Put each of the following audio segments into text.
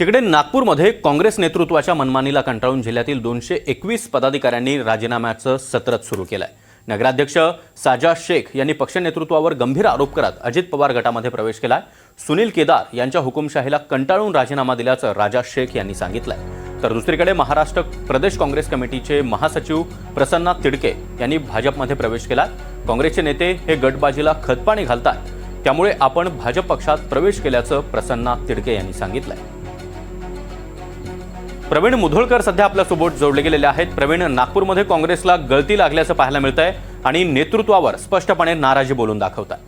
तिकडे नागपूरमध्ये काँग्रेस नेतृत्वाच्या मनमानीला कंटाळून जिल्ह्यातील दोनशे एकवीस पदाधिकाऱ्यांनी राजीनाम्याचं सत्रच सुरू केलं आहे नगराध्यक्ष साजा शेख यांनी पक्ष नेतृत्वावर गंभीर आरोप करत अजित पवार गटामध्ये प्रवेश केलाय. सुनील केदार यांच्या हुकुमशाहीला कंटाळून राजीनामा दिल्याचं राजा शेख यांनी सांगितलंय. तर दुसरीकडे महाराष्ट्र प्रदेश काँग्रेस कमिटीचे महासचिव प्रसन्ना तिडके यांनी भाजपमध्ये प्रवेश केला काँग्रेसचे नेते हे गटबाजीला खतपाणी घालतात त्यामुळे आपण भाजप पक्षात प्रवेश केल्याचं प्रसन्ना तिडके यांनी सांगितलंय. प्रवीण मुधोळकर सध्या आपल्यासोबत जोडले गेलेले आहेत. प्रवीण नागपूरमध्ये काँग्रेसला गळती लागल्याचं पाहायला मिळत आहे आणि नेतृत्वावर स्पष्टपणे नाराजी बोलून दाखवतात.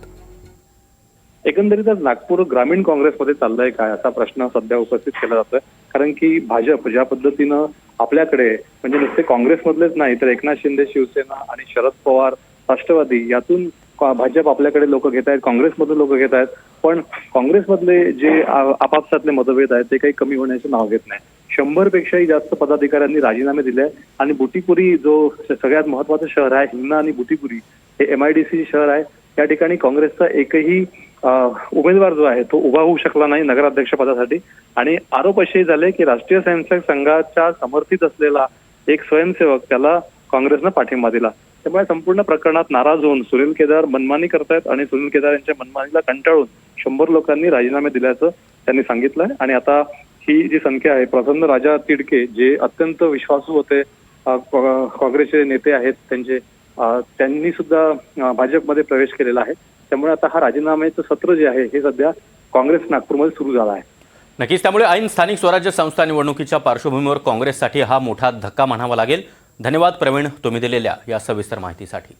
एकंदरीतच नागपूर ग्रामीण काँग्रेसमध्ये चाललंय काय असा प्रश्न सध्या उपस्थित केला जातोय. कारण की भाजप ज्या पद्धतीनं आपल्याकडे म्हणजे नुसते काँग्रेसमधलेच नाही तर एकनाथ शिंदे शिवसेना आणि शरद पवार राष्ट्रवादी यातून भाजप आपल्याकडे लोक घेत आहेत काँग्रेसमधले लोक घेत आहेत. पण काँग्रेसमधले जे आपापसातले मतभेद आहेत ते काही कमी होण्याचं नाव घेत नाही शंभरपेक्षाही जास्त पदाधिकाऱ्यांनी राजीनामे दिले आणि बुटीपुरी जो सगळ्यात महत्वाचं शहर आहे हिंगणा आणि बुटीपुरी हे एम आयडीसी शहर आहे. या ठिकाणी काँग्रेसचा एकही उमेदवार जो आहे तो उभा होऊ शकला नाही नगराध्यक्ष पदासाठी. आणि आरोप असे झाले की राष्ट्रीय स्वयंसेवक संघाच्या समर्थित असलेला एक स्वयंसेवक त्याला काँग्रेसनं पाठिंबा दिला. त्यामुळे संपूर्ण प्रकरणात नाराज होऊन सुनील केदार मनमानी करतायत आणि सुनील केदार यांच्या मनमानीला कंटाळून शंभर लोकांनी राजीनामे दिल्याचं त्यांनी सांगितलंय. आणि आता ही जी संख्या आहे प्रसन्न राजा तिडके जे अत्यंत विश्वासू होते काँग्रेसचे नेते आहेत त्यांचे त्यांनी सुद्धा भाजपमध्ये प्रवेश केलेला आहे. त्यामुळे आता हा राजीनाम्याचं सत्र जे आहे हे सध्या काँग्रेस नागपूरमध्ये सुरू झालं आहे. नक्कीच त्यामुळे ऐन स्थानिक स्वराज्य संस्था निवडणुकीच्या पार्श्वभूमीवर काँग्रेससाठी हा मोठा धक्का म्हणावा लागेल. धन्यवाद प्रवीण तुम्ही दिलेल्या या सविस्तर माहितीसाठी.